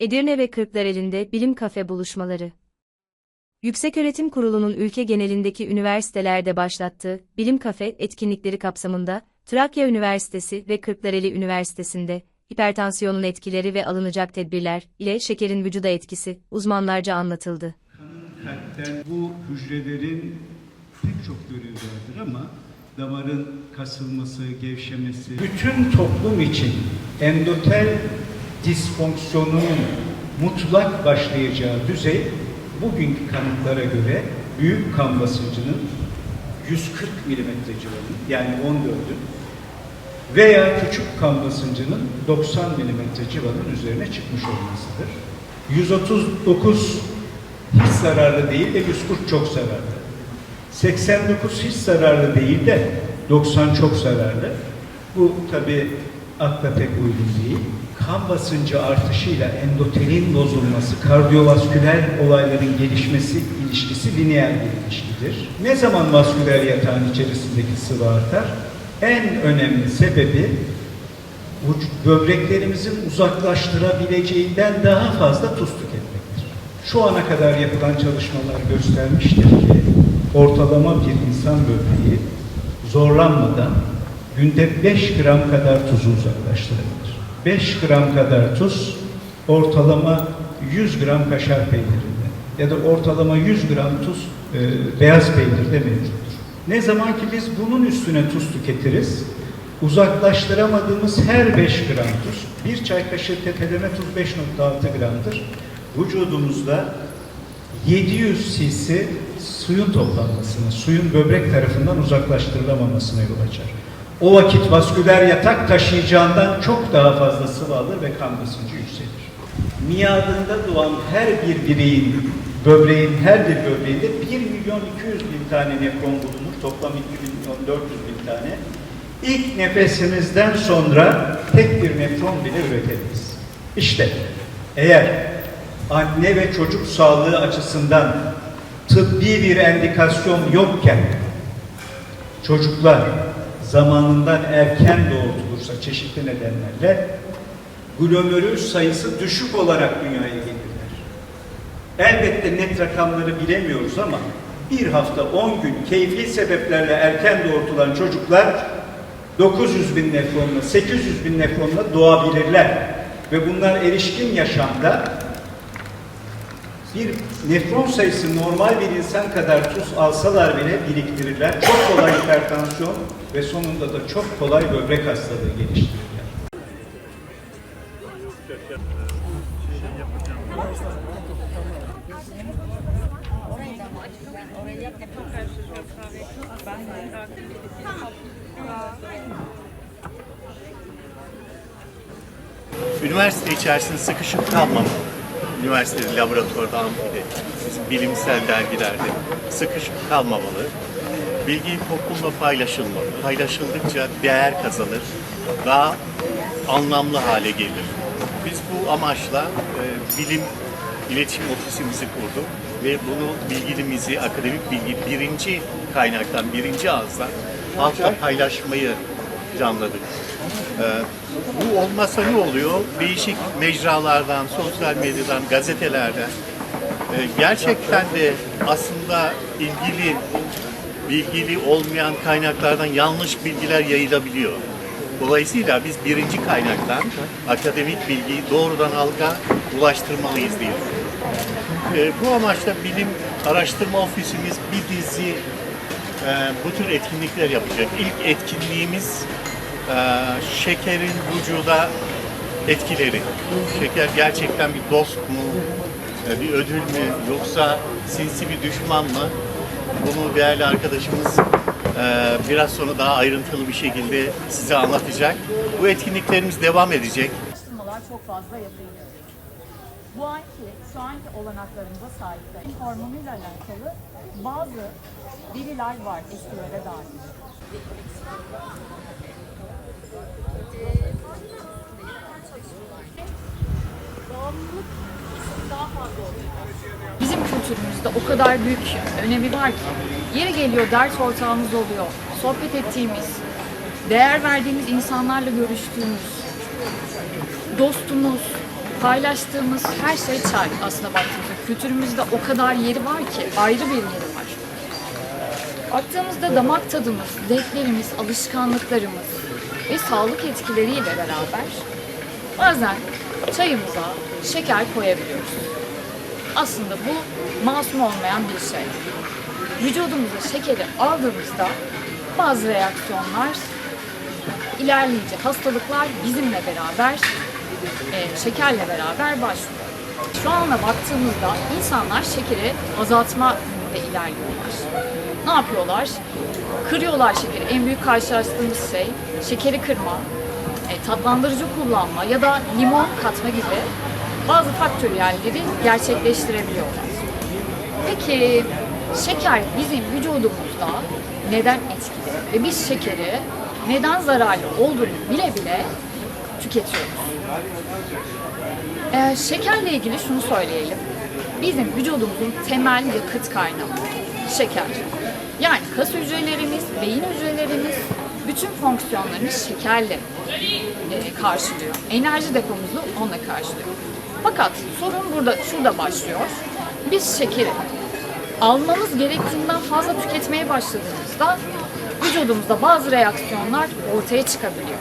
Edirne ve Kırklareli'nde bilim kafe buluşmaları. Yükseköğretim Kurulu'nun ülke genelindeki üniversitelerde başlattığı bilim kafe etkinlikleri kapsamında Trakya Üniversitesi ve Kırklareli Üniversitesi'nde hipertansiyonun etkileri ve alınacak tedbirler ile şekerin vücuda etkisi uzmanlarca anlatıldı. Kalpten bu hücrelerin pek çok görevi vardır ama damarın kasılması, gevşemesi, bütün toplum için endotel disfonksiyonunun mutlak başlayacağı düzey bugünkü kanıtlara göre büyük kan basıncının 140 milimetre civarı yani 14'ün veya küçük kan basıncının 90 milimetre civarının üzerine çıkmış olmasıdır. 139 hiç zararlı değil de 140 çok zararlı. 89 hiç zararlı değil de 90 çok zararlı. Bu tabi akla pek uygun değil. Kan basıncı artışıyla endotelin bozulması, kardiyovasküler olayların gelişmesi ilişkisi lineer bir ilişkidir. Ne zaman vasküler yatağın içerisindeki sıvı artar? En önemli sebebi böbreklerimizin uzaklaştırabileceğinden daha fazla tuz tüketmektir. Şu ana kadar yapılan çalışmalar göstermiştir ki ortalama bir insan böbreği zorlanmadan günde 5 gram kadar tuzu uzaklaştırabilir. 5 gram kadar tuz ortalama 100 gram kaşar peynirinde ya da ortalama 100 gram tuz e, beyaz peynirde mevcuttur. Ne zaman ki biz bunun üstüne tuz tüketiriz, uzaklaştıramadığımız her 5 gram tuz, bir çay kaşığı tepeleme tuz 5.6 gramdır. Vücudumuzda 700 cc suyun toplanmasına, suyun böbrek tarafından uzaklaştırılamamasına yol açar. O vakit vasküler yatak taşıyacağından çok daha fazla sıvı ve kan basıncı yükselir. Miadında doğan her bir bireyin, böbreğin her bir böbreğinde 1 milyon 200 bin tane nefron bulunur. Toplam 2 milyon 400 bin tane. İlk nefesimizden sonra tek bir nefron bile üretemeyiz. İşte eğer anne ve çocuk sağlığı açısından tıbbi bir endikasyon yokken çocuklar zamanından erken doğurtulursa çeşitli nedenlerle glomerül sayısı düşük olarak dünyaya gelirler. Elbette net rakamları bilemiyoruz ama bir hafta 10 gün keyfi sebeplerle erken doğurtulan çocuklar 900 bin nefronla, 800 bin nefronla doğabilirler. Ve bunlar erişkin yaşamda bir nefron sayısı normal bir insan kadar tuz alsalar bile biriktirirler. Çok kolay hipertansiyon ve sonunda da çok kolay böbrek hastalığı geliştirirler. Üniversite içerisinde sıkışıp kalmamalı. Üniversitede, laboratuvarda, amfide, bilimsel dergilerde sıkışıp kalmamalı. Bilgi toplumla paylaşılmalı. Paylaşıldıkça değer kazanır, daha anlamlı hale gelir. Biz bu amaçla e, bilim iletişim ofisimizi kurduk ve bunu bilgilimizi, akademik bilgi birinci kaynaktan, birinci ağızdan halkla paylaşmayı planladık. Ee, bu olmasa ne oluyor? Değişik mecralardan, sosyal medyadan, gazetelerden e, gerçekten de aslında ilgili bilgili olmayan kaynaklardan yanlış bilgiler yayılabiliyor. Dolayısıyla biz birinci kaynaktan akademik bilgiyi doğrudan halka ulaştırmalıyız diye. E, bu amaçla bilim araştırma ofisimiz bir dizi e, bu tür etkinlikler yapacak. İlk etkinliğimiz e, şekerin vücuda etkileri. Şeker gerçekten bir dost mu, e, bir ödül mü, yoksa sinsi bir düşman mı? Bunu değerli arkadaşımız e, biraz sonra daha ayrıntılı bir şekilde size anlatacak. Bu etkinliklerimiz devam edecek. çok fazla yapılıyor. Bu anki, şu anki olanaklarımıza sahip de hormonuyla alakalı bazı veriler var eskilere dair. Bizim kültürümüzde o kadar büyük önemi var ki. Yeri geliyor ders ortağımız oluyor. Sohbet ettiğimiz, değer verdiğimiz insanlarla görüştüğümüz, dostumuz, paylaştığımız her şey çay aslında baktığımızda. Kültürümüzde o kadar yeri var ki ayrı bir yeri var. Baktığımızda damak tadımız, zevklerimiz, alışkanlıklarımız ve sağlık etkileriyle beraber bazen çayımıza şeker koyabiliyoruz. Aslında bu masum olmayan bir şey. Vücudumuza şekeri aldığımızda bazı reaksiyonlar ilerleyici hastalıklar bizimle beraber, e, şekerle beraber başlıyor. Şu anda baktığımızda insanlar şekeri azaltma yönünde ilerliyorlar. Ne yapıyorlar? Kırıyorlar şekeri. En büyük karşılaştığımız şey şekeri kırma, e, tatlandırıcı kullanma ya da limon katma gibi bazı faktöriyelleri gerçekleştirebiliyorlar. Peki şeker bizim vücudumuzda neden etkili ve biz şekeri neden zararlı olduğunu bile bile tüketiyoruz? Ee, şekerle ilgili şunu söyleyelim. Bizim vücudumuzun temel yakıt kaynağı şeker. Yani kas hücrelerimiz, beyin hücrelerimiz bütün fonksiyonlarını şekerle e, karşılıyor. Enerji depomuzu onunla karşılıyor. Fakat sorun burada şurada başlıyor. Biz şekeri almamız gerektiğinden fazla tüketmeye başladığımızda vücudumuzda bazı reaksiyonlar ortaya çıkabiliyor.